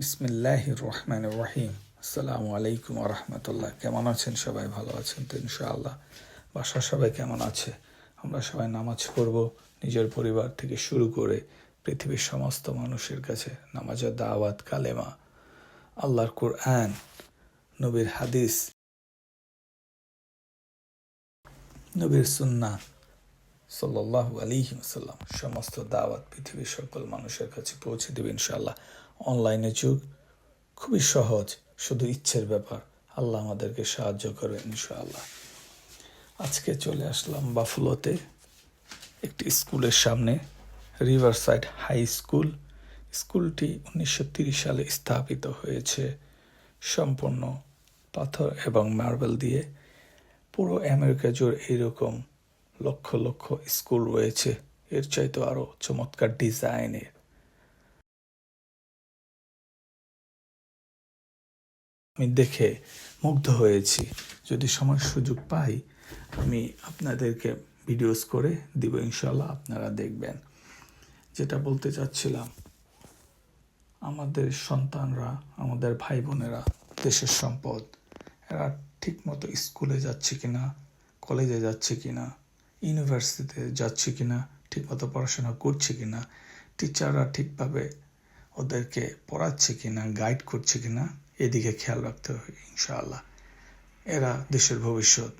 বিসমিল্লাহ রহমান রহিম আসসালামু আলাইকুম রহমতুল্লাহ। কেমন আছেন সবাই? ভালো আছেন তো ইনশাআল্লাহ? বাসা সবাই কেমন আছে? আমরা সবাই নামাজ পড়ব, নিজের পরিবার থেকে শুরু করে পৃথিবীর সমস্ত মানুষের কাছে নামাজের দাওয়াত, কালেমা, আল্লাহর কুরআন, নবীর হাদিস, নবীর সুন্না সাল্লাল্লাহু আলাইহি ওয়াসাল্লাম, সমস্ত দাওয়াত পৃথিবীর সকল মানুষের কাছে পৌঁছে দেবে ইনশাআল্লাহ। অনলাইনে যুগ খুবই সহজ, শুধু ইচ্ছের ব্যাপার। আল্লাহ আমাদেরকে সাহায্য করবে ইনশাআল্লাহ। আজকে চলে আসলাম বাফুলোতে, একটি স্কুলের সামনে রিভার সাইড হাই স্কুল স্কুলটি উনিশশো সালে স্থাপিত হয়েছে, সম্পূর্ণ পাথর এবং মার্বেল দিয়ে। পুরো আমেরিকা জুড়ে এইরকম লক্ষ লক্ষ স্কুল রয়েছে। এর চাইতে আরও চমৎকার ডিজাইনের আমি দেখে মুগ্ধ হয়েছি। যদি সময় সুযোগ পাই, আমি আপনাদেরকে ভিডিওস করে দিব ইনশাল্লাহ আপনারা দেখবেন। যেটা বলতে চাচ্ছিলাম, আমাদের সন্তানরা, আমাদের ভাই বোনেরা দেশের সম্পদ, এরা ঠিকমতো স্কুলে যাচ্ছে কিনা, কলেজে যাচ্ছে কিনা ইউনিভার্সিটিতে যাচ্ছে কি কিনা, ঠিকমতো পড়াশোনা করছে কিনা টিচাররা ঠিকভাবে ওদেরকে পড়াচ্ছে কিনা গাইড করছে কিনা, এদিকে খেয়াল রাখতে হবে, ইনশাআল্লাহ। এরা দেশের ভবিষ্যৎ।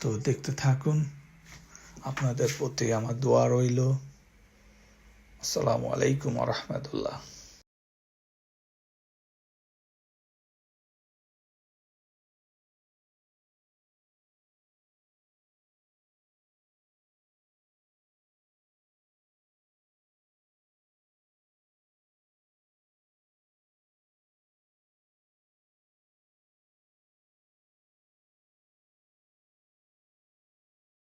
তো দেখতে থাকুন, আপনাদের প্রতি আমার দোয়া রইল। আসসালামু আলাইকুম রহমতুল্লাহ।